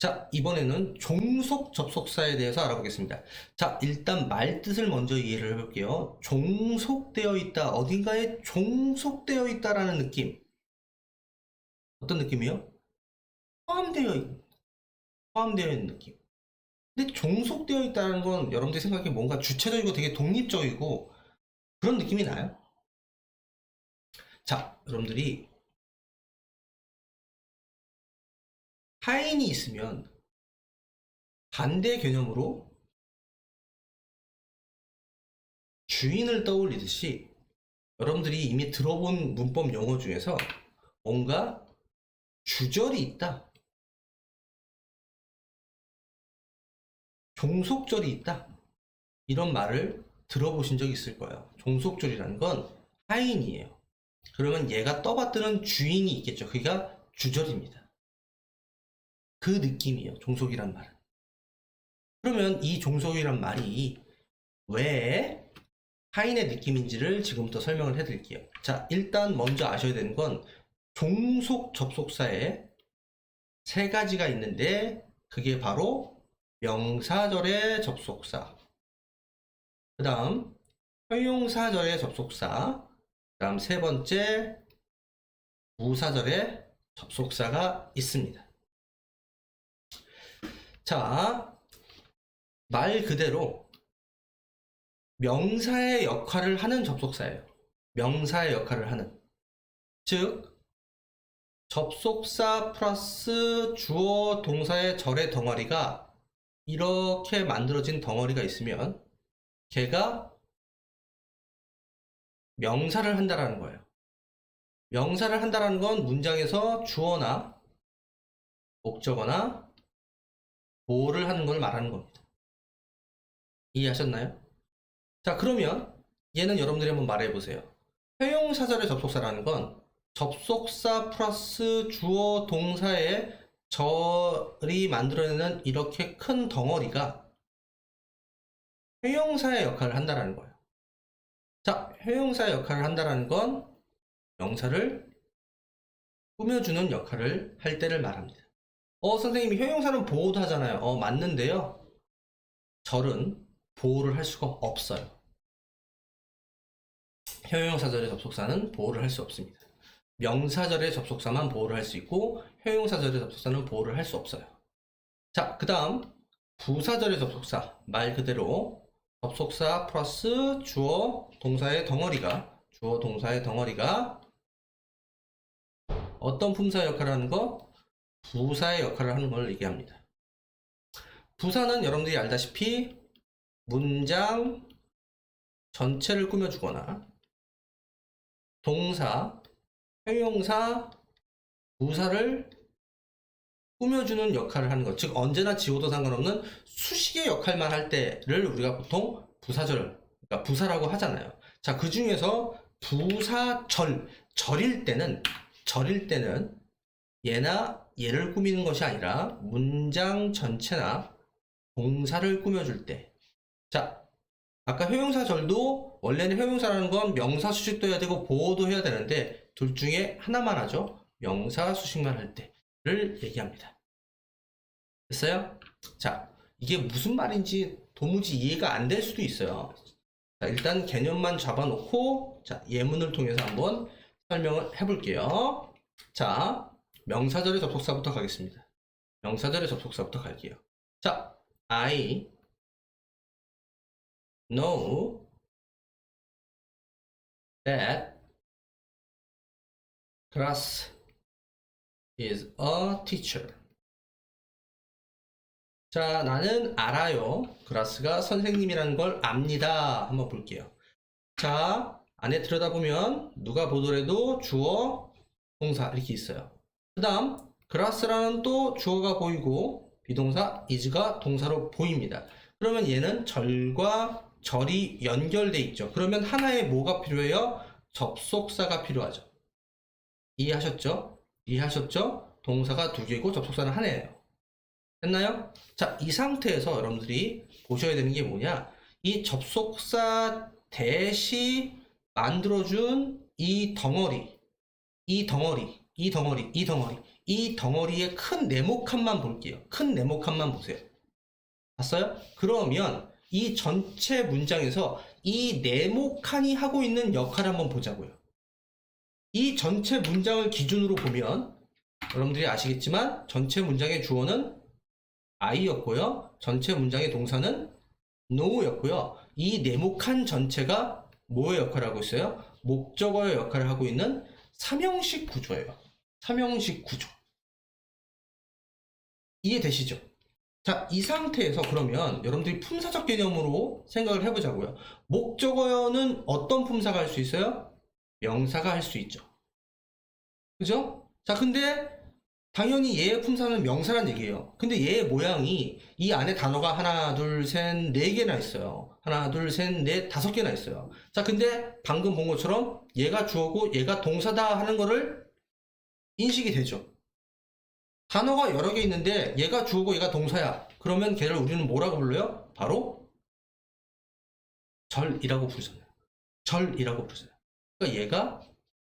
자, 이번에는 종속 접속사에 대해서 알아보겠습니다. 자, 일단 말 뜻을 먼저 이해를 해볼게요. 종속되어 있다, 어딘가에 종속되어 있다라는 느낌. 어떤 느낌이요? 포함되어 있, 포함되어 있는 느낌. 근데 종속되어 있다는 건 여러분들이 생각해 뭔가 주체적이고 되게 독립적이고 그런 느낌이 나요? 자, 여러분들이 하인이 있으면 반대 개념으로 주인을 떠올리듯이 여러분들이 이미 들어본 문법 용어 중에서 뭔가 주절이 있다. 종속절이 있다. 이런 말을 들어보신 적 있을 거예요. 종속절이라는 건 하인이에요. 그러면 얘가 떠받드는 주인이 있겠죠. 그가 주절입니다. 그 느낌이에요. 종속이란 말은. 그러면 이 종속이란 말이 왜 하인의 느낌인지를 지금부터 설명을 해드릴게요. 자, 일단 먼저 아셔야 되는 건 종속 접속사에 세 가지가 있는데 그게 바로 명사절의 접속사, 그 다음 형용사절의 접속사, 그 다음 세 번째 부사절의 접속사가 있습니다. 자, 말 그대로 명사의 역할을 하는 접속사예요. 명사의 역할을 하는. 즉, 접속사 플러스 주어 동사의 절의 덩어리가 이렇게 만들어진 덩어리가 있으면 걔가 명사를 한다라는 거예요. 명사를 한다라는 건 문장에서 주어나 목적어나 보호를 하는 걸 말하는 겁니다. 이해하셨나요? 자, 그러면 얘는 여러분들이 한번 말해 보세요. 회용사절의 접속사라는 건 접속사 플러스 주어 동사의 절이 만들어내는 이렇게 큰 덩어리가 회용사의 역할을 한다라는 거예요. 자, 회용사의 역할을 한다라는 건 명사를 꾸며주는 역할을 할 때를 말합니다. 어, 선생님이 효용사는 보호도 하잖아요. 어, 맞는데요. 절은 보호를 할 수가 없어요. 효용사절의 접속사는 보호를 할 수 없습니다. 명사절의 접속사만 보호를 할 수 있고 효용사절의 접속사는 보호를 할 수 없어요. 자, 그 다음 부사절의 접속사 말 그대로 접속사 플러스 주어 동사의 덩어리가 주어 동사의 덩어리가 어떤 품사 역할을 하는 거? 부사의 역할을 하는 걸 얘기합니다. 부사는 여러분들이 알다시피 문장 전체를 꾸며주거나 동사, 형용사, 부사를 꾸며주는 역할을 하는 것. 즉 언제나 지워도 상관없는 수식의 역할만 할 때를 우리가 보통 부사절, 그러니까 부사라고 하잖아요. 자, 그 중에서 부사절, 절일 때는 절일 때는 얘나 얘를 꾸미는 것이 아니라 문장 전체나 동사를 꾸며줄 때. 자, 아까 효용사절도 원래는 효용사라는 건 명사 수식도 해야 되고 보호도 해야 되는데 둘 중에 하나만 하죠. 명사 수식만 할 때를 얘기합니다. 됐어요? 자, 이게 무슨 말인지 도무지 이해가 안 될 수도 있어요. 자, 일단 개념만 잡아놓고 자, 예문을 통해서 한번 설명을 해볼게요. 자, 명사절의 접속사부터 가겠습니다. 명사절의 접속사부터 갈게요. 자, I know that class is a teacher. 자, 나는 알아요. 그라스가 선생님이라는 걸 압니다. 한번 볼게요. 자, 안에 들여다보면 누가 보더라도 주어, 동사 이렇게 있어요. 그 다음 그라스라는 또 주어가 보이고 비동사 is가 동사로 보입니다. 그러면 얘는 절과 절이 연결돼 있죠. 그러면 하나의 뭐가 필요해요? 접속사가 필요하죠. 이해하셨죠? 이해하셨죠? 동사가 두 개고 접속사는 하나예요. 됐나요? 자, 이 상태에서 여러분들이 보셔야 되는 게 뭐냐? 이 접속사 대시 만들어준 이 덩어리, 이 덩어리, 이 덩어리, 이 덩어리, 이 덩어리의 큰 네모칸만 볼게요. 큰 네모칸만 보세요. 봤어요? 그러면 이 전체 문장에서 이 네모칸이 하고 있는 역할을 한번 보자고요. 이 전체 문장을 기준으로 보면 여러분들이 아시겠지만 전체 문장의 주어는 I였고요. 전체 문장의 동사는 no였고요. 이 네모칸 전체가 뭐의 역할을 하고 있어요? 목적어의 역할을 하고 있는 삼형식 구조예요. 삼형식 구조. 이해되시죠? 자, 이 상태에서 그러면 여러분들이 품사적 개념으로 생각을 해보자고요. 목적어는 어떤 품사가 할 수 있어요? 명사가 할 수 있죠. 그죠? 자, 근데 당연히 얘의 품사는 명사란 얘기예요. 근데 얘의 모양이 이 안에 단어가 하나, 둘, 셋, 네 개나 있어요. 하나, 둘, 셋, 넷, 다섯 개나 있어요. 자, 근데 방금 본 것처럼 얘가 주어고 얘가 동사다 하는 거를 인식이 되죠. 단어가 여러 개 있는데 얘가 주어고 얘가 동사야. 그러면 걔를 우리는 뭐라고 불러요? 바로 절이라고 부르잖아요. 절이라고 부르잖아요. 그러니까 얘가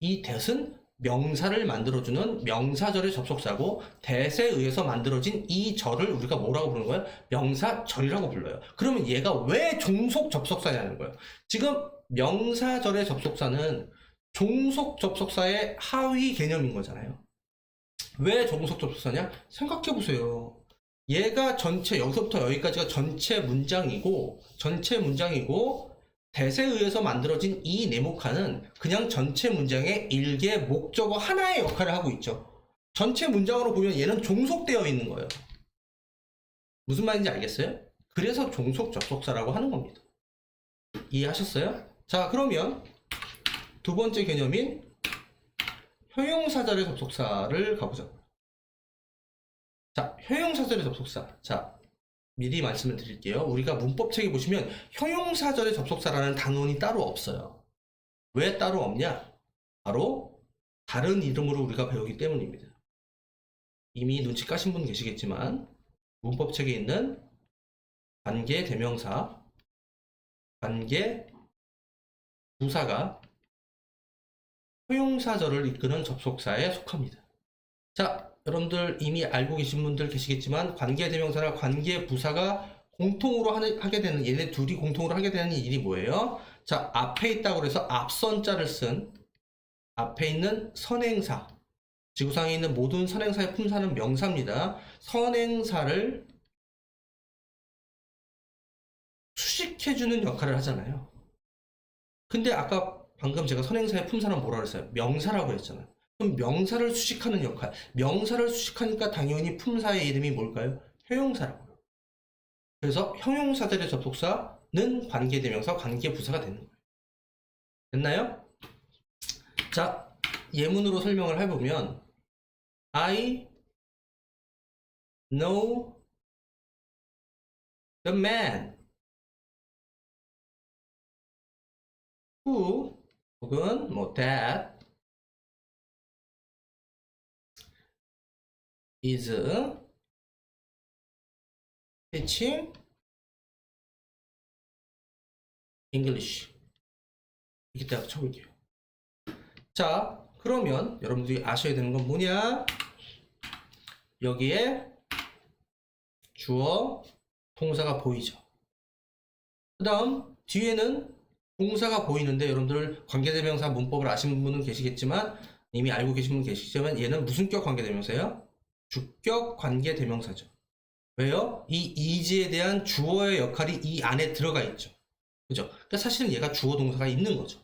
이 대은 명사를 만들어주는 명사절의 접속사고 대에 의해서 만들어진 이 절을 우리가 뭐라고 부르는 거예요? 명사절이라고 불러요. 그러면 얘가 왜 종속 접속사냐는 거예요. 지금 명사절의 접속사는 종속 접속사의 하위 개념인 거잖아요. 왜 종속 접속사냐? 생각해 보세요. 얘가 전체 여기서부터 여기까지가 전체 문장이고 전체 문장이고 대세에 의해서 만들어진 이 네모칸은 그냥 전체 문장의 일개 목적어 하나의 역할을 하고 있죠. 전체 문장으로 보면 얘는 종속되어 있는 거예요. 무슨 말인지 알겠어요? 그래서 종속 접속사라고 하는 겁니다. 이해하셨어요? 자, 그러면 두 번째 개념인 효용사절의 접속사를 가보자. 자, 효용사절의 접속사. 자, 미리 말씀을 드릴게요. 우리가 문법책에 보시면 형용사절의 접속사라는 단원이 따로 없어요. 왜 따로 없냐? 바로 다른 이름으로 우리가 배우기 때문입니다. 이미 눈치 까신 분 계시겠지만 문법책에 있는 관계 대명사, 관계 부사가 효용사절을 이끄는 접속사에 속합니다. 자, 여러분들 이미 알고 계신 분들 계시겠지만 관계 대명사나 관계 부사가 공통으로 하게 되는 얘네 둘이 공통으로 하게 되는 일이 뭐예요? 자 앞에 있다고 해서 앞선자를 쓴 앞에 있는 선행사 지구상에 있는 모든 선행사의 품사는 명사입니다. 선행사를 수식해주는 역할을 하잖아요. 근데 아까 방금 제가 선행사의 품사는 뭐라 그랬어요? 명사라고 했잖아요. 그럼 명사를 수식하는 역할. 명사를 수식하니까 당연히 품사의 이름이 뭘까요? 효용사라고요. 그래서 형용사들의 접속사는 관계대명사, 관계부사가 되는 거예요. 됐나요? 자, 예문으로 설명을 해보면 I know the man who 혹은 뭐 that is teaching English 이렇게 딱 쳐볼게요. 자, 그러면 여러분들이 아셔야 되는 건 뭐냐? 여기에 주어, 동사가 보이죠. 그 다음 뒤에는 동사가 보이는데 여러분들 관계대명사 문법을 아시는 분은 계시겠지만 이미 알고 계신 분 계시지만 얘는 무슨 격 관계대명사예요? 주격 관계대명사죠. 왜요? 이 이지에 대한 주어의 역할이 이 안에 들어가 있죠. 그죠? 그러니까 사실은 얘가 주어 동사가 있는 거죠.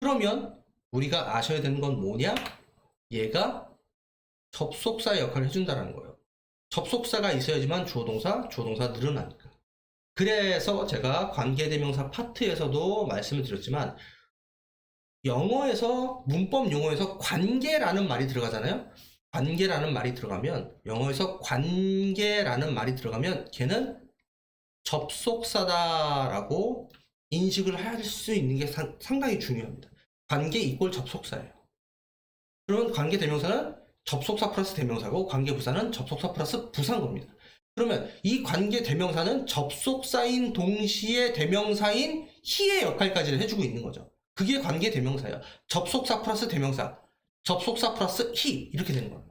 그러면 우리가 아셔야 되는 건 뭐냐? 얘가 접속사 역할을 해준다는 거예요. 접속사가 있어야지만 주어 동사, 주어 동사 늘어나니까. 그래서 제가 관계대명사 파트에서도 말씀을 드렸지만 영어에서 문법 용어에서 관계라는 말이 들어가잖아요. 관계라는 말이 들어가면 영어에서 관계라는 말이 들어가면 걔는 접속사다라고 인식을 할 수 있는 게 상, 상당히 중요합니다. 관계 이꼴 접속사예요. 그러면 관계 대명사는 접속사 플러스 대명사고 관계 부사는 접속사 플러스 부사인 겁니다. 그러면 이 관계 대명사는 접속사인 동시에 대명사인 히의 역할까지를 해주고 있는 거죠. 그게 관계 대명사예요. 접속사 플러스 대명사. 접속사 플러스 he 이렇게 되는 거예요.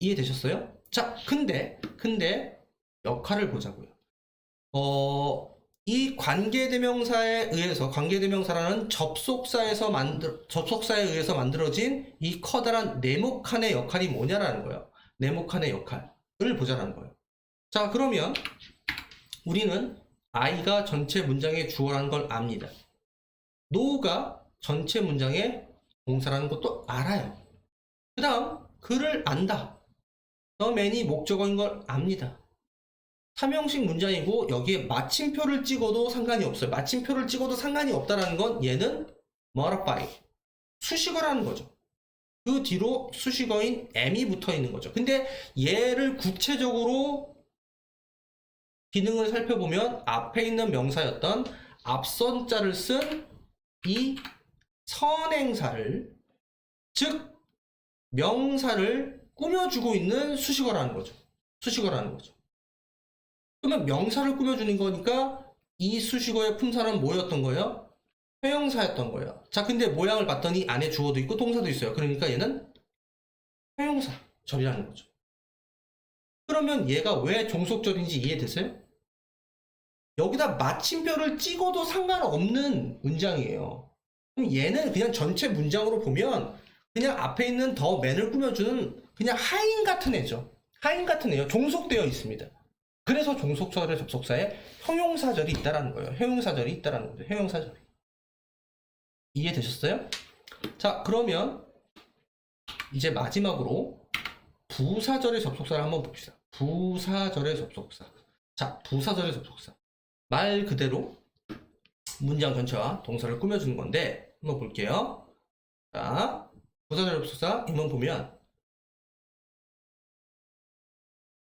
이해되셨어요? 자, 근데 근데 역할을 보자고요. 어, 이 관계대명사에 의해서 관계대명사라는 접속사에서 만들 접속사에 의해서 만들어진 이 커다란 네모칸의 역할이 뭐냐라는 거예요. 네모칸의 역할을 보자라는 거예요. 자, 그러면 우리는 I가 전체 문장의 주어라는 걸 압니다. no가 전체 문장의 동사라는 것도 알아요. 그 다음, 그를 안다. the man이 목적어인 걸 압니다. 삼형식 문장이고 여기에 마침표를 찍어도 상관이 없어요. 마침표를 찍어도 상관이 없다라는 건 얘는 modify 수식어라는 거죠. 그 뒤로 수식어인 am이 붙어 있는 거죠. 근데 얘를 구체적으로 기능을 살펴보면 앞에 있는 명사였던 앞선 자를 쓴 이 선행사를 즉 명사를 꾸며주고 있는 수식어라는 거죠. 수식어라는 거죠. 그러면 명사를 꾸며주는 거니까 이 수식어의 품사는 뭐였던 거예요? 회용사였던 거예요. 자, 근데 모양을 봤더니 안에 주어도 있고 동사도 있어요. 그러니까 얘는 회용사 절이라는 거죠. 그러면 얘가 왜 종속절인지 이해되세요? 여기다 마침표를 찍어도 상관없는 문장이에요. 그럼 얘는 그냥 전체 문장으로 보면 그냥 앞에 있는 더 맨을 꾸며주는 그냥 하인 같은 애죠. 하인 같은 애요. 종속되어 있습니다. 그래서 종속절의 접속사에 형용사절이 있다라는 거예요. 형용사절이 있다라는 거죠. 형용사절이. 이해되셨어요? 자, 그러면 이제 마지막으로 부사절의 접속사를 한번 봅시다. 부사절의 접속사. 자, 부사절의 접속사. 말 그대로 문장 전체와 동사를 꾸며주는 건데 한번 볼게요. 자, 부사절 접속사 인문 보면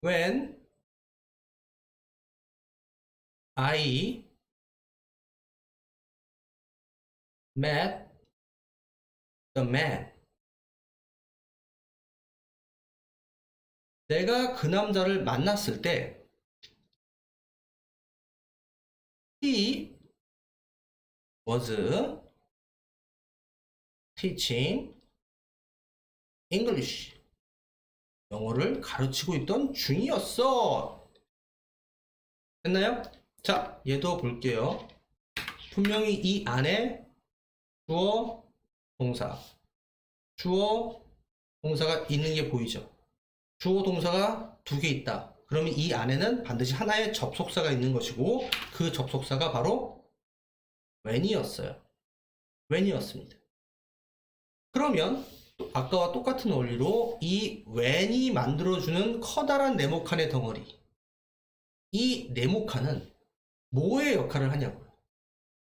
when I met the man. 내가 그 남자를 만났을 때 he was teaching English. 영어를 가르치고 있던 중이었어. 됐나요? 자, 얘도 볼게요. 분명히 이 안에 주어, 동사, 주어, 동사가 있는 게 보이죠? 주어, 동사가 두 개 있다. 그러면 이 안에는 반드시 하나의 접속사가 있는 것이고 그 접속사가 바로 when이었어요. when이었습니다. 그러면 또 아까와 똑같은 원리로 이 when이 만들어주는 커다란 네모칸의 덩어리 이 네모칸은 뭐의 역할을 하냐고요.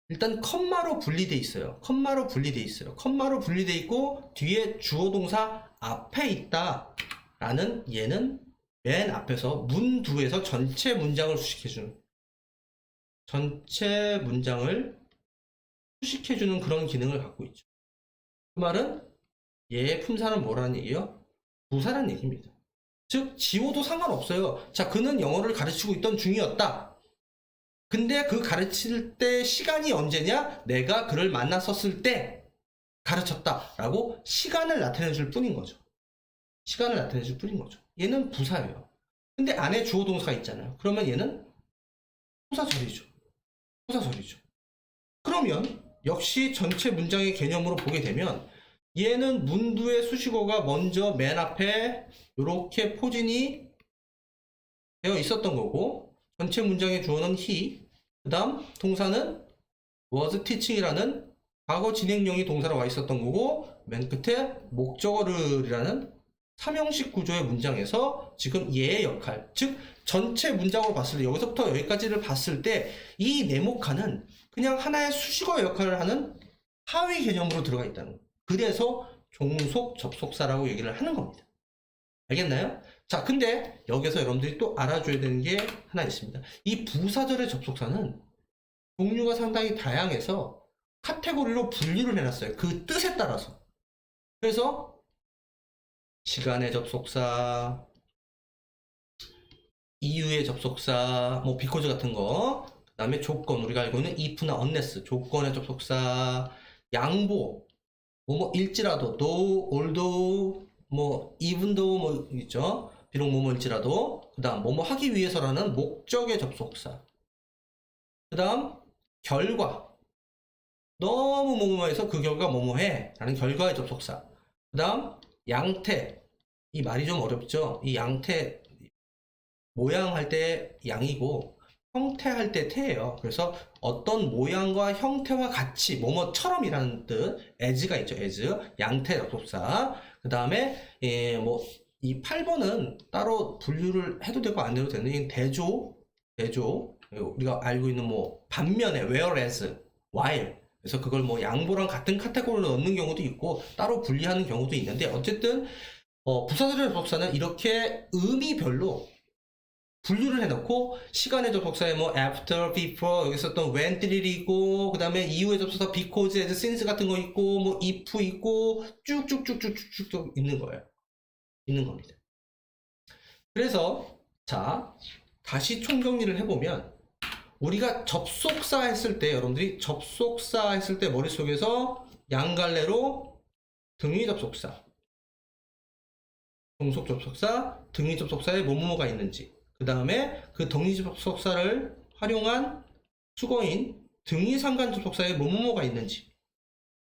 일단 컴마로 분리돼 있어요. 컴마로 분리돼 있어요. 컴마로 분리돼 있고 뒤에 주어 동사 앞에 있다라는 얘는 맨 앞에서 문두에서 전체 문장을 수식해주는 전체 문장을 수식해주는 그런 기능을 갖고 있죠. 그 말은 얘의 품사는 뭐라는 얘기예요? 부사라는 얘기입니다. 즉 지워도 상관없어요. 자, 그는 영어를 가르치고 있던 중이었다. 근데 그 가르칠 때 시간이 언제냐? 내가 그를 만났었을 때 가르쳤다라고 시간을 나타내 줄 뿐인 거죠. 시간을 나타내 줄 뿐인 거죠. 얘는 부사예요. 근데 안에 주어 동사가 있잖아요. 그러면 얘는 후사절이죠. 후사절이죠. 그러면 역시 전체 문장의 개념으로 보게 되면 얘는 문두의 수식어가 먼저 맨 앞에 이렇게 포진이 되어 있었던 거고 전체 문장의 주어는 he 그 다음 동사는 was teaching이라는 과거 진행형이 동사로 와 있었던 거고 맨 끝에 목적어를이라는 삼형식 구조의 문장에서 지금 얘의 역할 즉 전체 문장으로 봤을 때 여기서부터 여기까지를 봤을 때 이 네모칸은 그냥 하나의 수식어 역할을 하는 하위 개념으로 들어가 있다는 거예요. 그래서 종속 접속사라고 얘기를 하는 겁니다. 알겠나요? 자, 근데 여기서 여러분들이 또 알아줘야 되는 게 하나 있습니다. 이 부사절의 접속사는 종류가 상당히 다양해서 카테고리로 분류를 해놨어요. 그 뜻에 따라서. 그래서 시간의 접속사, 이유의 접속사, 뭐 비코즈 같은 거, 그 다음에 조건, 우리가 알고 있는 if나 unless, 조건의 접속사, 양보, 뭐 뭐 일지라도 though, although, 뭐 even though 뭐 있죠. 비록 뭐뭐일지라도 그 다음 뭐뭐 하기 위해서라는 목적의 접속사. 그 다음 결과. 너무 뭐뭐해서 그 결과 뭐뭐해 라는 결과의 접속사. 그 다음 양태. 이 말이 좀 어렵죠. 이 양태 모양 할 때 양이고 형태 할 때 태예요. 그래서 어떤 모양과 형태와 같이 뭐뭐처럼이라는 뜻 as가 있죠. as 양태 접속사. 그 다음에 예, 뭐이 8번은 따로 분류를 해도 되고 안 해도 되는 이 대조 대조 우리가 알고 있는 뭐 반면에 whereas while 그래서 그걸 뭐 양보랑 같은 카테고리로 넣는 경우도 있고 따로 분리하는 경우도 있는데 어쨌든 어, 부사절의 접속사는 이렇게 의미별로 분류를 해놓고 시간의 접속사에 뭐 after, before 여기 썼던 when, thrill이고 그 다음에 이후의 접속사 because, as, since 같은 거 있고 뭐 if 있고 쭉쭉쭉쭉쭉쭉 있는 거예요. 있는 겁니다. 그래서 자 다시 총정리를 해보면 우리가 접속사 했을 때 여러분들이 접속사 했을 때 머릿속에서 양갈래로 등위 접속사 종속 접속사, 등위 접속사에 뭐뭐가 있는지, 그 다음에 그 등위 접속사를 활용한 수거인 등위 상관 접속사에 뭐뭐가 있는지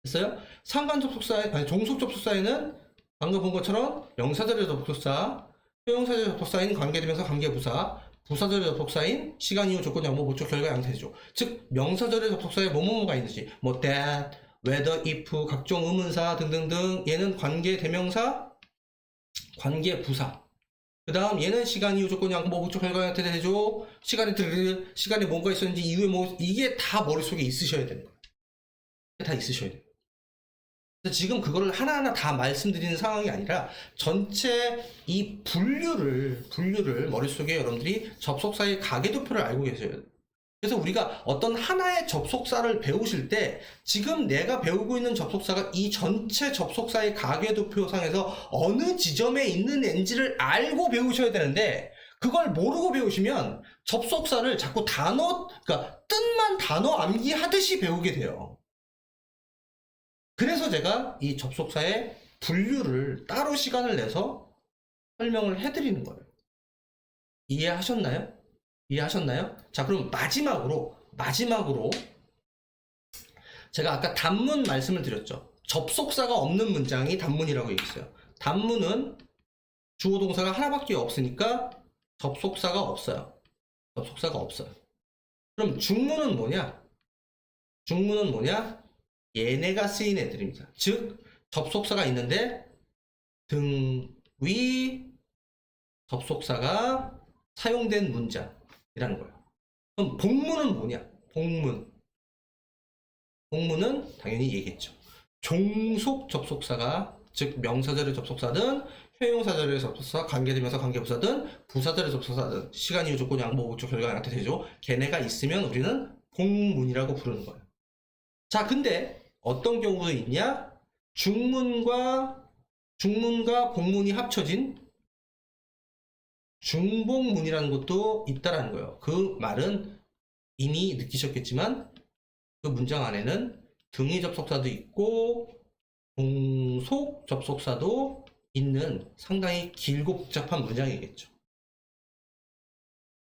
됐어요? 상관 접속사에 아니 종속 접속사에는 방금 본 것처럼 명사절의 접속사, 표용사절의 접속사인 관계대명사 관계부사, 부사절의 접속사인 시간 이후 조건 양보 목적 결과 양태죠. 즉 명사절의 접속사에 뭐뭐가 있는지 뭐 that, whether, if 각종 의문사 등등등 얘는 관계 대명사 관계 부사. 그 다음 얘는 시간 이후 조건 양보 목적 결과 형태 되죠. 시간에 들 시간에 뭔가 있었는지 이후에 뭐 이게 다 머릿속에 있으셔야 되는 거예요. 다 있으셔야 돼요. 지금 그거를 하나하나 다 말씀드리는 상황이 아니라 전체 이 분류를 분류를 머릿속에 여러분들이 접속사의 가계도표를 알고 돼요. 그래서 우리가 어떤 하나의 접속사를 배우실 때 지금 내가 배우고 있는 접속사가 이 전체 접속사의 가계도표상에서 어느 지점에 있는 앤지를 알고 배우셔야 되는데 그걸 모르고 배우시면 접속사를 자꾸 단어, 그러니까 뜻만 단어 암기하듯이 배우게 돼요. 그래서 제가 이 접속사의 분류를 따로 시간을 내서 설명을 해드리는 거예요. 이해하셨나요? 이해하셨나요? 자, 그럼 마지막으로, 마지막으로, 제가 아까 단문 말씀을 드렸죠. 접속사가 없는 문장이 단문이라고 얘기했어요. 단문은 주어 동사가 하나밖에 없으니까 접속사가 없어요. 접속사가 없어요. 그럼 중문은 뭐냐? 중문은 뭐냐? 얘네가 쓰인 애들입니다. 즉, 접속사가 있는데 등위 접속사가 사용된 문장이라는 거예요. 그럼 복문은 뭐냐? 복문. 복문은 당연히 얘기했죠. 종속 접속사가 즉 명사절의 접속사든 회용사절의 접속사, 관계되면서 관계부사든 부사절의 접속사든 시간 이후 조건 양보 목적 결과 양태 되죠. 걔네가 있으면 우리는 복문이라고 부르는 거예요. 자, 근데 어떤 경우도 있냐? 중문과 중문과 복문이 합쳐진 중복문이라는 것도 있다라는 거예요. 그 말은 이미 느끼셨겠지만 그 문장 안에는 등위 접속사도 있고 종속 접속사도 있는 상당히 길고 복잡한 문장이겠죠.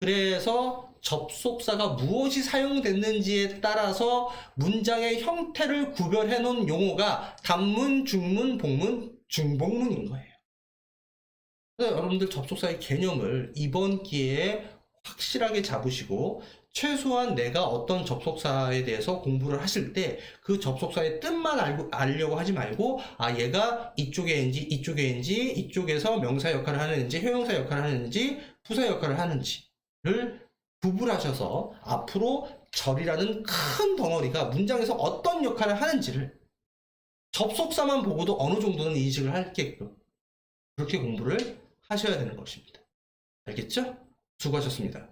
그래서 접속사가 무엇이 사용됐는지에 따라서 문장의 형태를 구별해 놓은 용어가 단문, 중문, 복문, 중복문인 거예요. 그래서 여러분들 접속사의 개념을 이번 기회에 확실하게 잡으시고 최소한 내가 어떤 접속사에 대해서 공부를 하실 때 그 접속사의 뜻만 알고, 알려고 하지 말고 아 얘가 이쪽에 인지 이쪽에 인지 이쪽에서 명사 역할을 하는지 효용사 역할을 하는지 부사 역할을 하는지를 구분하셔서 앞으로 절이라는 큰 덩어리가 문장에서 어떤 역할을 하는지를 접속사만 보고도 어느 정도는 인식을 할게끔 그렇게 공부를 하셔야 되는 것입니다. 알겠죠? 수고하셨습니다.